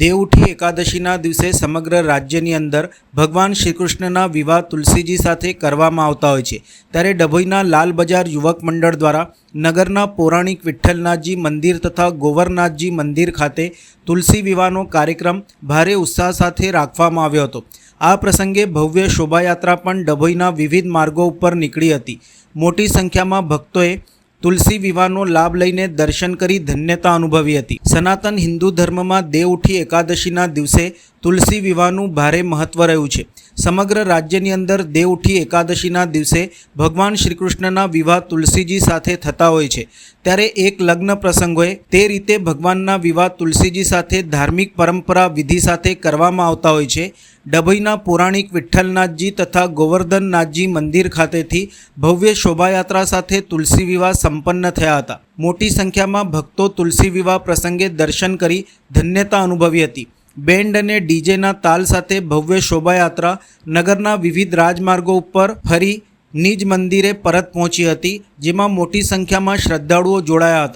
દેવઉઠી એકાદશીના દિવસે સમગ્ર રાજ્યની અંદર ભગવાન શ્રીકૃષ્ણના વિવાહ તુલસીજી સાથે કરવામાં આવતા હોય છે. ત્યારે ડભોઈના લાલ બજાર યુવક મંડળ દ્વારા નગરના પૌરાણિક વિઠ્ઠલનાથજી મંદિર તથા ગોવરનાથજી મંદિર ખાતે તુલસી વિવાહનો કાર્યક્રમ ભારે ઉત્સાહ સાથે રાખવામાં આવ્યો હતો. આ પ્રસંગે ભવ્ય શોભાયાત્રા પણ ડભોઈના વિવિધ માર્ગો ઉપર નીકળી હતી. મોટી સંખ્યામાં ભક્તોએ તુલસી વિવાહનો લાભ લઈને દર્શન કરી ધન્યતા અનુભવી હતી. સનાતન હિન્દુ ધર્મમાં દેવ ઉઠી એકાદશીના દિવસે તુલસી વિવાહનું ભારે મહત્વ રહ્યું છે. સમગ્ર રાજ્યની અંદર દેવ ઉઠી એકાદશીના દિવસે ભગવાન શ્રીકૃષ્ણના વિવાહ તુલસીજી સાથે થતા હોય છે. ત્યારે એક લગ્ન પ્રસંગોએ તે રીતે ભગવાનના વિવાહ તુલસીજી સાથે ધાર્મિક પરંપરા વિધિ સાથે કરવામાં આવતા હોય છે. ડભોઈના પૌરાણિક વિઠ્ઠલનાથજી તથા ગોવર્ધનનાથજી મંદિર ખાતેથી ભવ્ય શોભાયાત્રા સાથે તુલસી વિવાહ સંપન્ન થયા હતા. મોટી સંખ્યામાં ભક્તો તુલસી વિવાહ પ્રસંગે દર્શન કરી ધન્યતા અનુભવી હતી. બેન્ડ અને ડીજેના તાલ સાથે ભવ્ય શોભાયાત્રા નગરના વિવિધ રાજમાર્ગો ઉપર ફરી નિજ મંદિરે પરત પહોંચી હતી, જેમાં મોટી સંખ્યામાં શ્રદ્ધાળુઓ જોડાયા હતા.